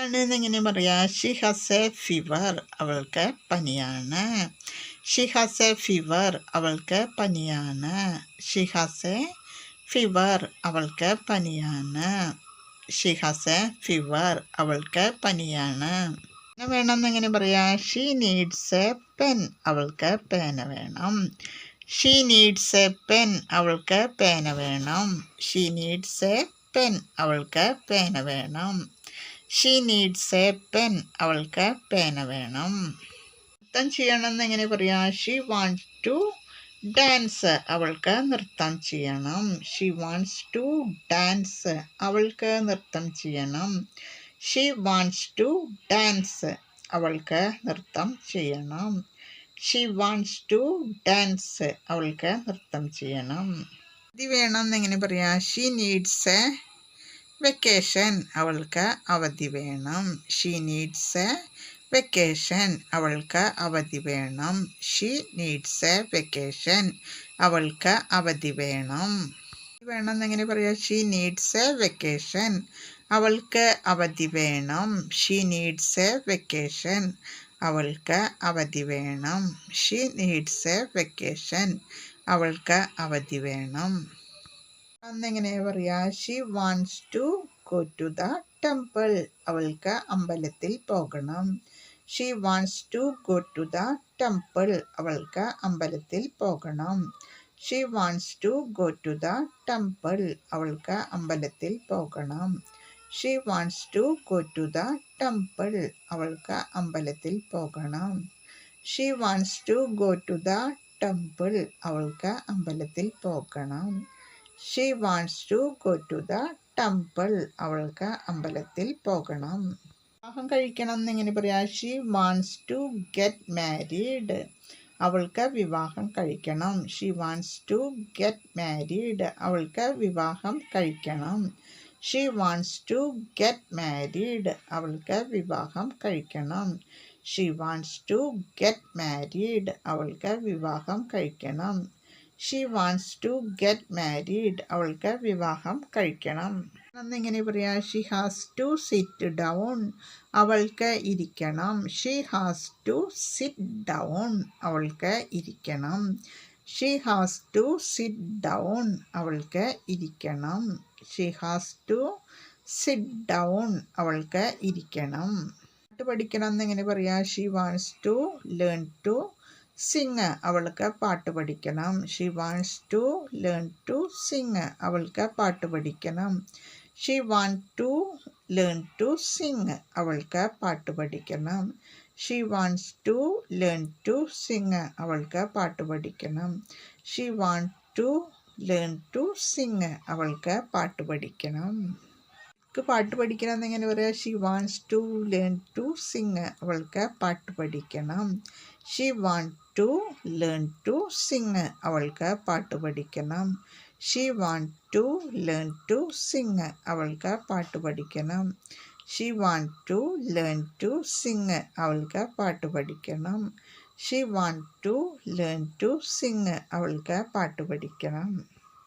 ആണ് എങ്ങനെ പറയാ? ഷി ഹസ് എ ഫീവർ അവൾക്ക് പനിയാണ്. ഷി ഹസ് എ ഫീവർ അവൾക്ക് പനിയാണ്. ഷി ഹസ് എ ഫീവർ അവൾക്ക് പനിയാണ്. ഷി ഹസ് എ ഫീവർ അവൾക്ക് പനിയാണ്. പിന്നെ വേണമെന്ന് എങ്ങനെ പറയാ. ഷീ നീഡ്സ് എ പെൻ അവൾക്ക് പേന വേണം. ഷീ നീഡ്സ് എ പെൻ അവൾക്ക് പേന വേണം. ഷീ നീഡ്സ് എ പെൻ അവൾക്ക് പേന വേണം. ഷീ നീഡ്സ് എ പെൻ അവൾക്ക് പേന വേണം. നൃത്തം ചെയ്യണമെന്ന് എങ്ങനെ പറയാം? ഷീ വാണ്ട്സ് ടു ഡാൻസ് അവൾക്ക് നൃത്തം ചെയ്യണം. ഷീ വാണ്ട്സ് ടു ഡാൻസ് അവൾക്ക് നൃത്തം ചെയ്യണം. ഷീ വാണ്ട്സ് ടു ഡാൻസ് അവൾക്ക് നൃത്തം ചെയ്യണം. ഷീ വാണ്ട്സ് ടു ഡാൻസ് അവൾക്ക് നൃത്തം ചെയ്യണം. ഇത് വേണം എന്നെങ്ങനെ പറയാം? ഷീ നീഡ്സ് എ വെക്കേഷൻ അവൾക്ക് അവധി വേണം. ഷീ നീഡ്സ് എ വെക്കേഷൻ അവൾക്ക് അവധി വേണം. ഷീ നീഡ്സ് എ വെക്കേഷൻ അവൾക്ക് അവധി വേണം. വേണം എന്നെങ്ങനെ പറയാം? ഷീ നീഡ്സ് എ വെക്കേഷൻ അവൾക്ക് അവധി വേണം. ഷീ നീഡ്സ് എ വെക്കേഷൻ അവൾക്ക് അവധി വേണം. ഷീ നീഡ്സ് എ വെക്കേഷൻ അവൾക്ക് അവധി വേണം. അന്നെങ്ങനെ പറയാ? She wants to go to the temple അവൾക്ക് അമ്പലത്തിൽ പോകണം. She wants to go to the temple അവൾക്ക് അമ്പലത്തിൽ പോകണം. She wants to go to the temple അവൾക്ക് അമ്പലത്തിൽ പോകണം. She wants to go to the temple അവൾക്ക് അമ്പലത്തിൽ പോകണം. She wants to go to the temple അവൾക്ക് അമ്പലത്തിൽ പോകണം. She wants to go to the temple അവൾക്ക് അമ്പലത്തിൽ പോകണം. വിവാഹം കഴിക്കണം എന്നിങ്ങനെ പറയാം. She wants to get married അവൾക്ക് വിവാഹം കഴിക്കണം. She wants to get married അവൾക്ക് വിവാഹം കഴിക്കണം. She wants to get married അവൾക്ക് വിവാഹം കഴിക്കണം. She wants to get married അവൾക്ക് വിവാഹം കഴിക്കണം. She wants to get married അവൾക്ക് വിവാഹം കഴിക്കണം. എന്നിങ്ങനെ പറയാം? She has to sit down അവൾക്ക് ഇരിക്കണം. She has to sit down അവൾക്ക് ഇരിക്കണം. She has to sit down അവൾക്ക് ഇരിക്കണം. She has to sit down അവൾക്ക് ഇരിക്കണം. പാട്ട് പഠിക്കണം എന്നിങ്ങനെ പറയാം? She wants to learn to sing അവൾക്ക് പാട്ട് പഠിക്കണം. She wants to learn to sing അവൾക്ക് പാട്ട് പഠിക്കണം. She want to learn to sing അവൾക്ക് പാട്ട് പഠിക്കണം. She wants to learn to sing അവൾക്ക് പാട്ട് പഠിക്കണം. She want to learn to sing അവൾക്ക് പാട്ട് പഠിക്കണം. പാട്ട് പഠിക്കണം എന്നെങ്ങനെ പറയാം. She wants to learn to sing അവൾക്ക് പാട്ട് പഠിക്കണം. She want to learn to sing അവൾക്ക് പാട്ട് പഠിക്കണം. She want to learn to sing അവൾക്ക് പാട്ട് പഠിക്കണം. She want to learn to sing അവൾക്ക് പാട്ട് പഠിക്കണം. She want to learn to sing അവൾക്ക് പാട്ട് പഠിക്കണം.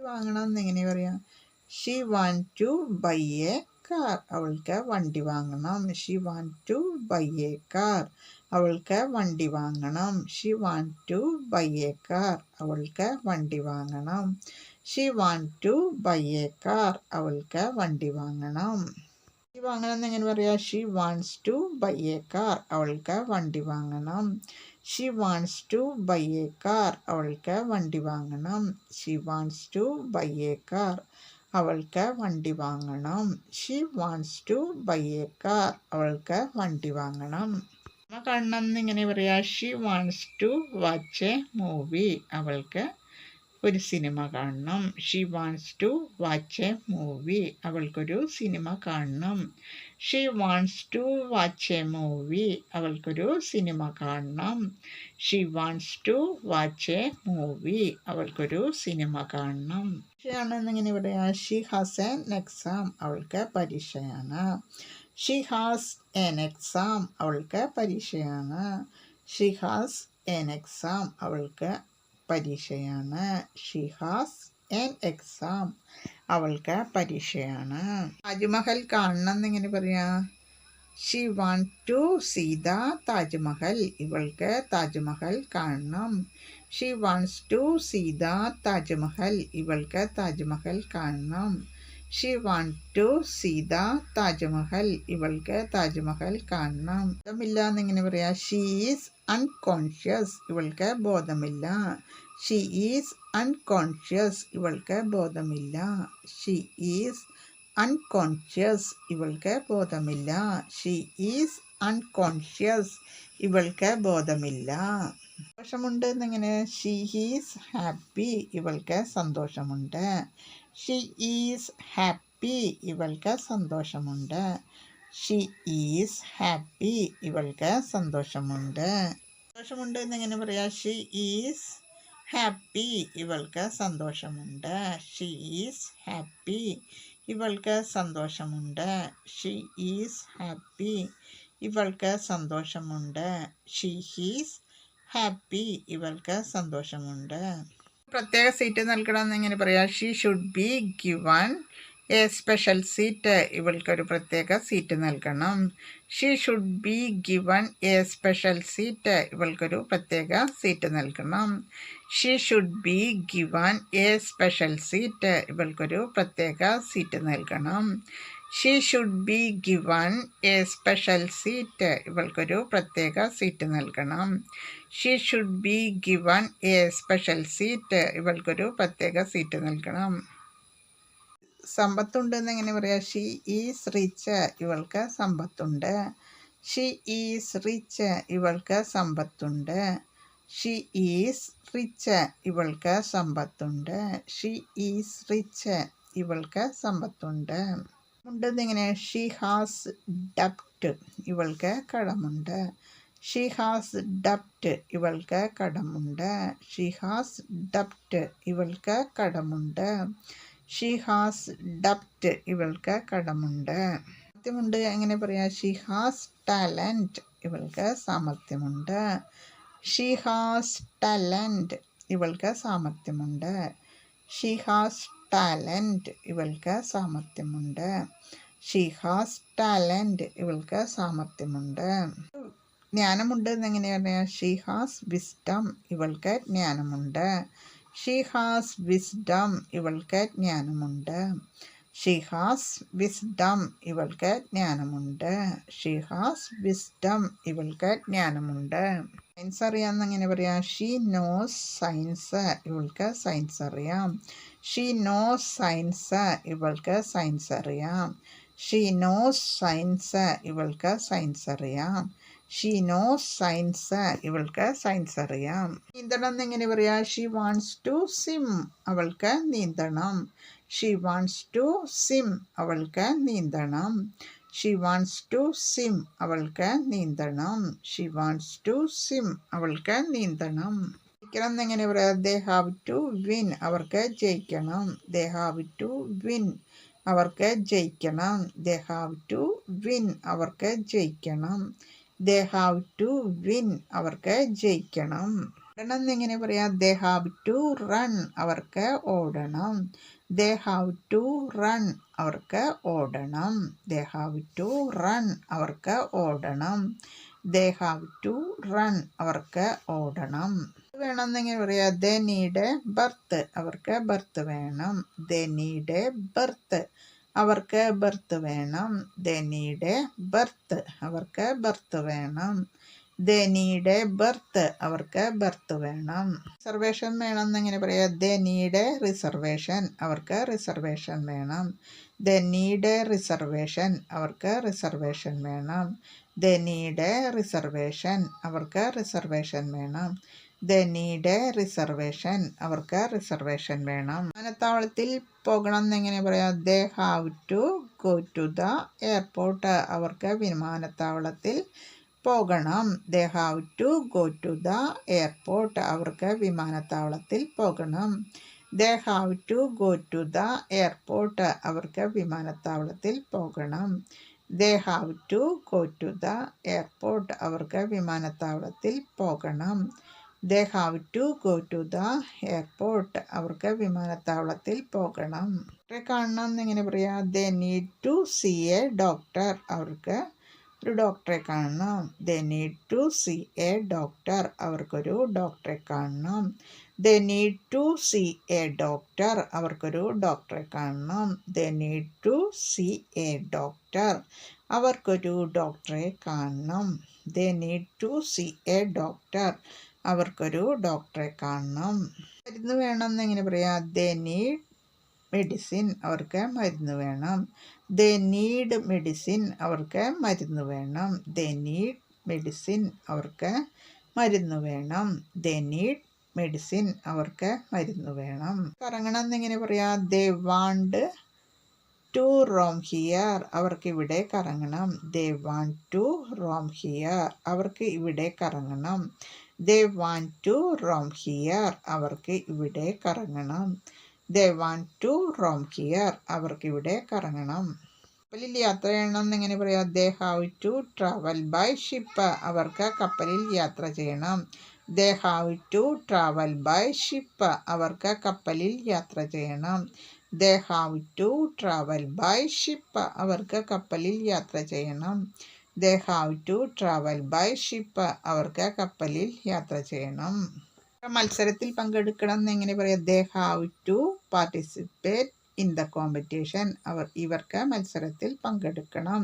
വാങ്ങണം എന്നെങ്ങനെ പറയാം? She want to buy a car അവൾക്ക് വണ്ടി വാങ്ങണം. She want to buy a car അവൾക്ക് വണ്ടി വാങ്ങണം she want to buy a car അവൾക്ക് വണ്ടി വാങ്ങണം she want to buy a car അവൾക്ക് വണ്ടി വാങ്ങണം വണ്ടി വാങ്ങണം എന്ന് എങ്ങനെ പറയാ she wants to buy a car അവൾക്ക് വണ്ടി വാങ്ങണം she wants to buy a car അവൾക്ക് വണ്ടി വാങ്ങണം she wants to buy a car അവൾക്ക് വണ്ടി വാങ്ങണം she wants to buy a car അവൾക്ക് വണ്ടി വാങ്ങണം സിനിമ കാണണം ഇങ്ങനെ പറയാ she wants to watch a movie അവൾക്ക് ഒരു സിനിമ കാണണം. She wants to watch a movie അവൾക്കൊരു സിനിമ കാണണം. She wants to watch a movie അവൾക്കൊരു സിനിമ കാണണം. She wants to watch a movie അവൾക്കൊരു സിനിമ കാണണം. ആണെന്നിങ്ങനെ പറയാം ഷീ ഹാസ് എൻ എക്സാം അവൾക്ക് പരീക്ഷയാണ്. ഷീ ഹാസ് എൻ എക്സാം അവൾക്ക് പരീക്ഷയാണ്. ഷി ഹാസ് എൻ എക്സാം അവൾക്ക് പരീക്ഷയാണ്. ഷി ഹാസ് എൻ എക്സാം അവൾക്ക് പരീക്ഷയാണ്. താജ്മഹൽ കാണണം എന്നിങ്ങനെ പറയാം. She want to see the Taj Mahal. ഇവൾക്ക് താജ്മഹൽ കാണണം. She wants to see the Taj Mahal. ഇവൾക്ക് താജ്മഹൽ കാണണം. She want to see the Taj Mahal ഇവൾക്ക് താജ്മഹൽ കാണണം. ബോധമില്ല എന്നിങ്ങനെ പറയാം. ഷീ ഈസ് അൺകോൺഷ്യസ് ഇവൾക്ക് ബോധമില്ല. ഷീ ഈസ് അൺകോൺഷ്യസ് ഇവൾക്ക് ബോധമില്ല. ഷീ ഈസ് അൺകോൺഷ്യസ് ഇവൾക്ക് ബോധമില്ല. ഷീ ഈസ് അൺകോൺഷ്യസ് ഇവൾക്ക് ബോധമില്ല. സന്തോഷമുണ്ട് എന്നിങ്ങനെ. ഷീ ഹീസ് ഹാപ്പി ഇവൾക്ക് സന്തോഷമുണ്ട്. ഷീ ഈസ് ഹാപ്പി ഇവൾക്ക് സന്തോഷമുണ്ട്. ഷീ ഈസ് ഹാപ്പി ഇവൾക്ക് സന്തോഷമുണ്ട്. സന്തോഷമുണ്ട് എന്നിങ്ങനെ പറയാം? ഷീ ഈസ് ഹാപ്പി ഇവൾക്ക് സന്തോഷമുണ്ട്. ഷീ ഈസ് ഹാപ്പി ഇവൾക്ക് സന്തോഷമുണ്ട്. ഷീ ഈസ് ഹാപ്പി ഇവൾക്ക് സന്തോഷമുണ്ട്. ഷീ ഹീസ് ഹാപ്പി ഇവൾക്ക് സന്തോഷമുണ്ട്. പ്രത്യേക സീറ്റ് നൽകണം എന്നിങ്ങനെ പറയാം? She should be given a special seat ഇവൾക്കൊരു പ്രത്യേക സീറ്റ് നൽകണം. She should be given a special seat ഇവൾക്കൊരു പ്രത്യേക സീറ്റ് നൽകണം. She should be given a special seat ഇവൾക്കൊരു പ്രത്യേക സീറ്റ് നൽകണം. She should be given a special seat ഇവൾക്കൊരു പ്രത്യേക seat നൽകണം. She should be given a special seat ഇവൾക്കൊരു പ്രത്യേക seat നൽകണം. സമ്പത്തുണ്ട് എന്ന് എങ്ങനെ പറയാം? ഷീ ഈസ് റിച്ച് ഇവൾക്ക് സമ്പത്തുണ്ട്. ഷീ ഈസ് റിച്ച് ഇവൾക്ക് സമ്പത്തുണ്ട്. ഷീ ഈസ് റിച്ച് ഇവൾക്ക് സമ്പത്തുണ്ട്. ഷീ ഈസ് റിച്ച് ഇവൾക്ക് സമ്പത്തുണ്ട്. ഉണ്ടെന്ന് എങ്ങനെ ഷീ ഹാസ് ഡപ്റ്റ് ഇവൾക്ക് കടമുണ്ട്. ഷീ ഹാസ് ഡപ്റ്റ് ഇവൾക്ക് കടമുണ്ട്. ഷീ ഹാസ് ഡപ്റ്റ് ഇവൾക്ക് കടമുണ്ട്. ഷീ ഹാസ് ഡപ്റ്റ് ഇവൾക്ക് കടമുണ്ട്. സാമർത്ഥ്യമുണ്ട് എങ്ങനെ പറയാം? ഷീ ഹാസ് ടാലന്റ് ഇവൾക്ക് സാമർത്ഥ്യമുണ്ട് ഷീ ഹാസ് ടാലന്റ് ഇവൾക്ക് സാമർത്ഥ്യമുണ്ട് ഷീ ഹാസ് ടാലന്റ് ഇവൾക്ക് സാമർത്ഥ്യമുണ്ട് ഷീ ഹാസ് ടാലന്റ് ഇവൾക്ക് സാമർത്ഥ്യമുണ്ട് ജ്ഞാനമുണ്ട് എന്നെങ്ങനെ പറയാം ഷീ ഹാസ് വിസ്റ്റം ഇവൾക്ക് ജ്ഞാനമുണ്ട്. ഷീ ഹാസ് വിസ്ഡം ഇവൾക്ക് ജ്ഞാനമുണ്ട്. ഷീ ഹാസ് വിസ്ഡം ഇവൾക്ക് ജ്ഞാനമുണ്ട്. ഷീ ഹാസ് വിസ്ഡം ഇവൾക്ക് ജ്ഞാനമുണ്ട്. സയൻസ് അറിയാമെന്ന് എങ്ങനെ പറയാം? ഷീ നോസ് സയൻസ് ഇവൾക്ക് സയൻസ് അറിയാം. ഷീ നോസ് സയൻസ് ഇവൾക്ക് സയൻസ് അറിയാം ഷീ നോസ് സയൻസ് ഇവൾക്ക് സയൻസ് അറിയാം ഷീ നോസ് സയൻസ് ഇവൾക്ക് സയൻസ് അറിയാം നീന്തണം എന്നെങ്ങനെ പറയാ ഷീ വാണ്ട്സ് ടു സിം അവൾക്ക് നീന്തണം ഷീ വാണ്ട്സ് ടു സിം അവൾക്ക് നീന്തണം ഷീ വാണ്ട്സ് ടു സിം അവൾക്ക് നീന്തണം ഷീ വാണ്ട്സ് ടു സിം അവൾക്ക് നീന്തണം ജയിക്കണം എന്നെങ്ങനെ പറയാം. ദേ ഹാവ് ടു വിൻ അവർക്ക് ജയിക്കണം. ദേ ഹാവ് ടു വിൻ അവർക്ക് ജയിക്കണം. ദേ ഹാവ് ടു വിൻ അവർക്ക് ജയിക്കണം. ദേ ഹാവ് ടു വിൻ അവർക്ക് ജയിക്കണം. ഓടണം എന്നെങ്ങനെ പറയാം. ദേ ഹാവ് ടു റൺ അവർക്ക് ഓടണം. ദേ ഹാവ് ടു റൺ അവർക്ക് ഓടണം. ദേ ഹാവ് ടു റൺ അവർക്ക് ഓടണം. ദേ ഹാവ് ടു റൺ അവർക്ക് ഓടണം. വേണമെന്നിങ്ങനെ പറയാം ദേ നീഡ് ബർത്ത് അവർക്ക് ബർത്ത് വേണം. ദേ നീഡ് ബർത്ത് അവർക്ക് ബർത്ത് വേണം. ധനിയുടെ ബർത്ത് അവർക്ക് ബർത്ത് വേണം. ധനിയുടെ ബർത്ത് അവർക്ക് ബർത്ത് വേണം. റിസർവേഷൻ വേണം എന്നെങ്ങനെ പറയാം ധനിയുടെ റിസർവേഷൻ അവർക്ക് റിസർവേഷൻ വേണം. ധനിയുടെ റിസർവേഷൻ അവർക്ക് റിസർവേഷൻ വേണം. ധനിയുടെ റിസർവേഷൻ അവർക്ക് റിസർവേഷൻ വേണം. ദ നീഡ് എ റിസർവേഷൻ അവർക്ക് റിസർവേഷൻ വേണം. വിമാനത്താവളത്തിൽ പോകണം എന്നെങ്ങനെ പറയാം? They have to go to the airport അവർക്ക് വിമാനത്താവളത്തിൽ പോകണം. They have to go to the airport അവർക്ക് വിമാനത്താവളത്തിൽ പോകണം. They have to go to the airport അവർക്ക് വിമാനത്താവളത്തിൽ പോകണം. They have to go to the airport അവർക്ക് വിമാനത്താവളത്തിൽ പോകണം. They have to go to the airport അവർക്ക് വിമാനത്താവളത്തിൽ പോകണം. ഡോക്ടറെ കാണണം എന്നിങ്ങനെ പറയാം they need to see a doctor അവർക്ക് ഒരു ഡോക്ടറെ കാണണം. They need to see a doctor അവർക്കൊരു ഡോക്ടറെ കാണണം. They need to see a doctor അവർക്കൊരു ഡോക്ടറെ കാണണം. They need to see a doctor അവർക്കൊരു ഡോക്ടറെ കാണണം. They need to see a doctor അവർക്കൊരു ഡോക്ടറെ കാണണം. മരുന്ന് വേണം എന്നെങ്ങനെ പറയാം? ദേ നീഡ് മെഡിസിൻ അവർക്ക് മരുന്ന് വേണം. ദേ നീഡ് മെഡിസിൻ അവർക്ക് മരുന്ന് വേണം. ദേ നീഡ് മെഡിസിൻ അവർക്ക് മരുന്ന് വേണം. ദേ നീഡ് മെഡിസിൻ അവർക്ക് മരുന്ന് വേണം. കറങ്ങണം എന്നിങ്ങനെ പറയാം? They want to roam here അവർക്ക് ഇവിടെ കറങ്ങണം. They want to roam here അവർക്ക് ഇവിടെ കറങ്ങണം. They want to roam here അവർക്ക് ഇവിടെ കറങ്ങണം. They want to roam here അവർക്ക് ഇവിടെ കറങ്ങണം. കപ്പലിൽ യാത്ര ചെയ്യണം എന്നിങ്ങനെ പറയാം? They have to travel by ship അവർക്ക് കപ്പലിൽ യാത്ര ചെയ്യണം. They have to travel by ship അവർക്ക് കപ്പലിൽ യാത്ര ചെയ്യണം. They have to travel by ship അവർക്ക് കപ്പലിൽ യാത്ര ചെയ്യണം. They have to travel by ship അവർക്ക് കപ്പലിൽ യാത്ര ചെയ്യണം. മത്സരത്തിൽ പങ്കെടുക്കണം എന്ന് എങ്ങനെ പറയാം. They have to participate in the competition അവർ ഇവർക്ക് മത്സരത്തിൽ പങ്കെടുക്കണം.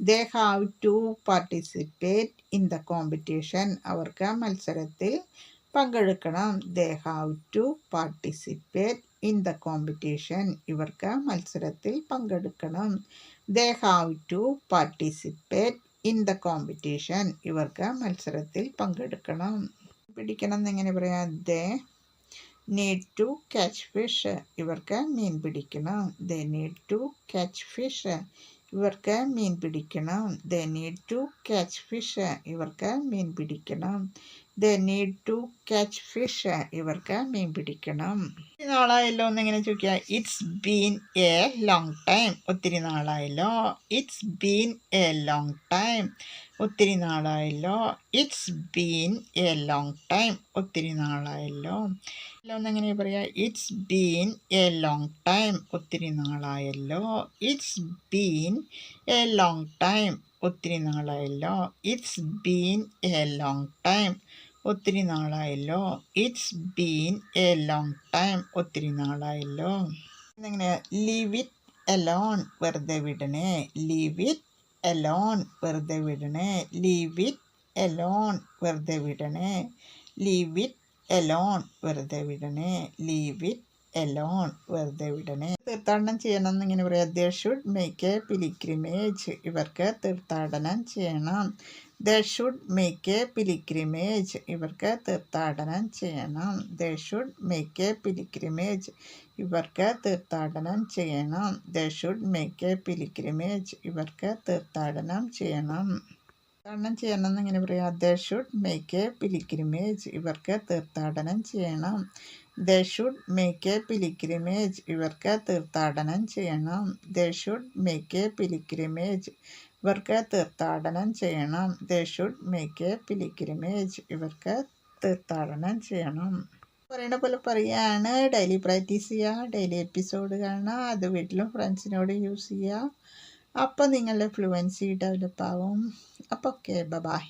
They have to participate in the competition അവർക്ക് മത്സരത്തിൽ പങ്കെടുക്കണം. They have to participate in the competition ഇവർക്ക് മത്സരത്തിൽ പങ്കെടുക്കണം. They have to participate in the competition ഇവർക്ക് മത്സരത്തിൽ പങ്കെടുക്കണം. പിടിക്കണം എന്നെങ്ങനെ പറയാം? They need to catch fish ഇവർക്ക് മീൻ പിടിക്കണം. They need to catch fish ഇവർക്ക് മീൻ പിടിക്കണം. They need to catch fish ഇവർക്ക് മീൻ പിടിക്കണം. They need to catch fish ഇവർക്ക് മീൻ പിടിക്കണം. ഒത്തിരി നാളായല്ലോ എന്നിങ്ങനെ ചോദിക്കുക. It's been a long time ഒത്തിരി നാളായല്ലോ. It's been a long time ഒത്തിരി നാളായല്ലോ. It's been a long time ഒത്തിരി നാളായല്ലോ. എന്നെങ്ങനെ പറയാ it's been a long time ഒത്തിരി നാളായല്ലോ. It's been a long time ഒത്തിരി നാളായല്ലോ. It's been a long time ഒത്തിരി നാളായല്ലോ. It's been a long time ഒത്തിരി നാളായല്ലോ. എങ്ങനെ ലീവ് ഇറ്റ് എലോൺ വെറുതെ വിടണേ. ലീവ് ഇറ്റ് എലോൺ വെറുതെ വിടണേ. ലീവ് ഇറ്റ് എലോൺ വെറുതെ വിടണേ. ലീവ് ഇറ്റ് എലോൺ വെറുതെ വിടണേ. ലീവ് ഇറ്റ് എലോൺ വെറുതെ വിടണേ. തീർത്ഥാടനം ചെയ്യണം എന്നിങ്ങനെ പറയാം they should make a pilgrimage ഇവർക്ക് തീർത്ഥാടനം ചെയ്യണം. They should make a pilgrimage ഇവർക്ക് തീർത്ഥാടനം ചെയ്യണം. They should make a pilgrimage ഇവർക്ക് തീർത്ഥാടനം ചെയ്യണം. They should make a pilgrimage ഇവർക്ക് തീർത്ഥാടനം ചെയ്യണം. തീർത്ഥാടനം ചെയ്യണം എന്നിങ്ങനെ പറയാം they should make a pilgrimage ഇവർക്ക് തീർത്ഥാടനം ചെയ്യണം. They should make a pilgrimage ഇവർക്ക് തീർത്ഥാടനം ചെയ്യണം. They should make a pilgrimage ഇവർക്ക് തീർത്ഥാടനം ചെയ്യണം. They should make a pilgrimage ഇവർക്ക് തീർത്ഥാടനം ചെയ്യണം. പറയുന്ന പോലെ പറയുകയാണ് ഡെയിലി പ്രാക്ടീസ് ചെയ്യുക ഡെയിലി എപ്പിസോഡ് കാണുക അത് വീട്ടിലും ഫ്രണ്ട്സിനോട് യൂസ് ചെയ്യുക അപ്പോൾ നിങ്ങളുടെ ഫ്ലുവൻസി ഡെവലപ്പ് ആവും. അപ്പോൾ ഓക്കെ ബൈ